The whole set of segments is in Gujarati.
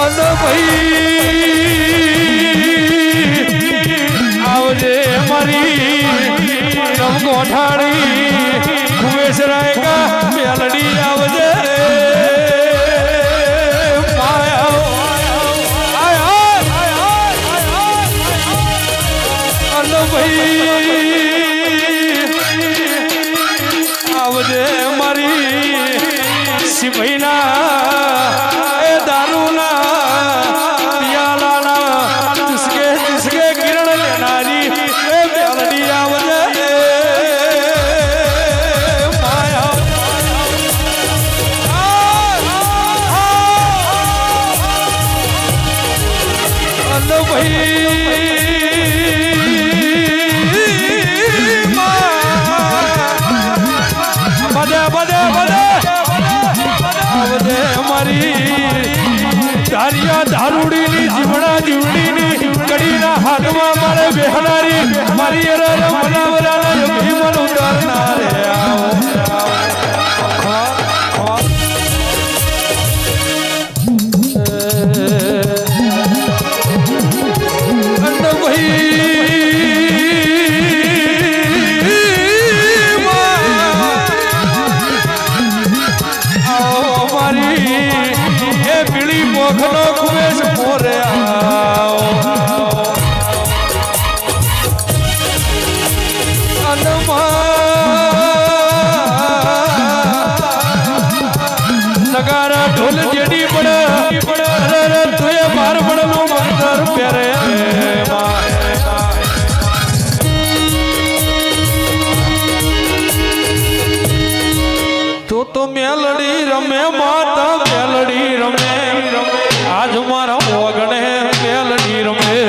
અને ભાઈ આવજે મારી રમગોઠાણી ધારિયા ધારુડીની જીવડા જીવડીની કડીના હાથમાં મારે બેહનારી મારી અરે રમે, માતા મેલડી રમે. આજ મારા ઓગણે મેલડી રમે.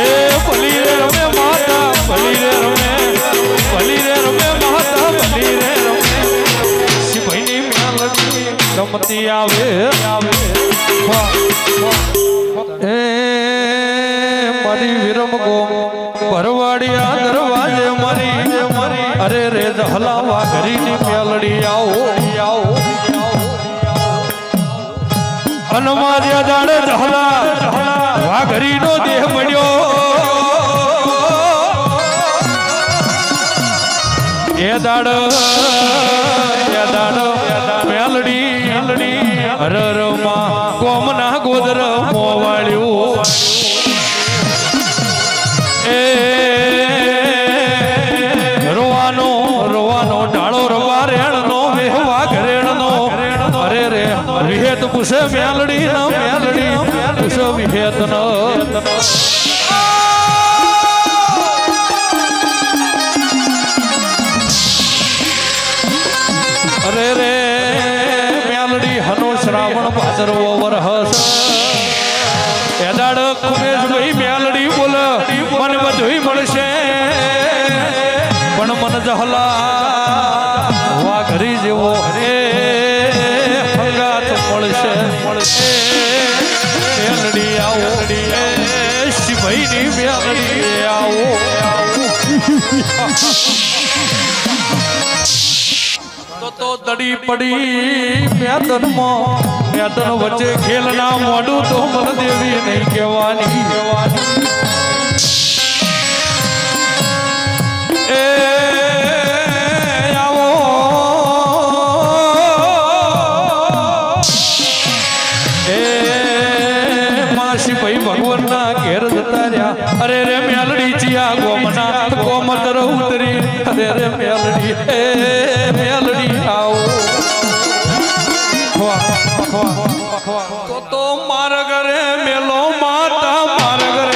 એ ભલી રમે, માતા ભલી રમે. ભલી રમે, માતા ભલી રે રમે. રમતી આવે આવે. હનુમાન જાડે દહલા વાઘરીનો દેહ મળ્યો એ દાડ એ દાડ મેલડી મેલડી, હરરમાં કોમના ગોદર મોવાળ્યું પૂછે મેલડી ન મેલડી. પૂછે વિહેત ન અરે રે, મેલડી હનો શ્રાવણ ભાદરવો વરહસ એદાડ કુમેશભાઈ મેલડી બોલ, મને બધું મળશે. પણ મન જહલા શિભાઈની મેલડી આવો તો તો દડી પડી મેદનમાં. મેદન વચ્ચે ખેલના મોઢું તો મન દેવી નહીં કહેવાની. ગોમતર ઉતરી અરે રે મેલડી એ મેલડી આવો. તો તો માર ઘરે મેલો માતા માર ઘરે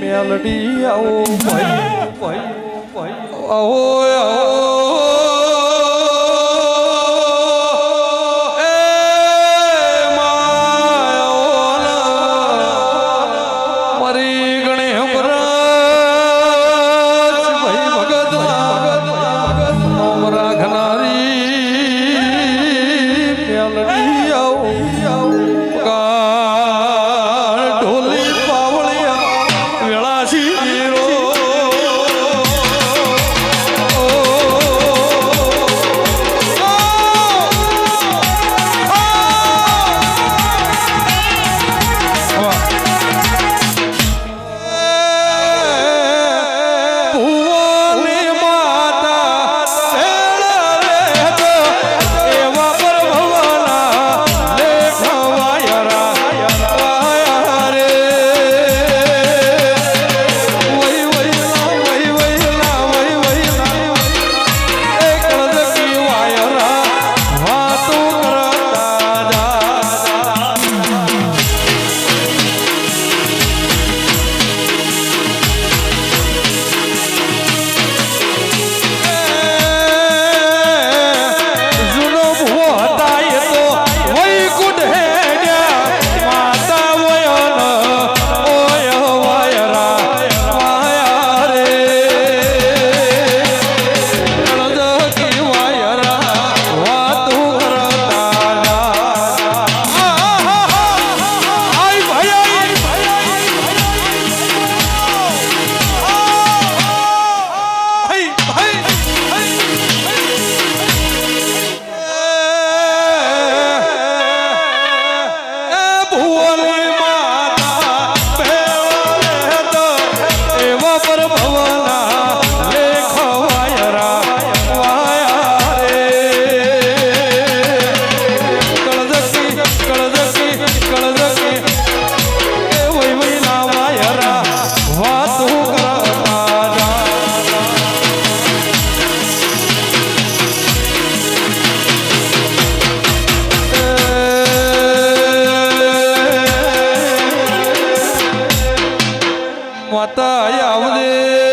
મેલડી આવો ભાઈ ભાઈ આવો આવો. Oh, માતા આવજે.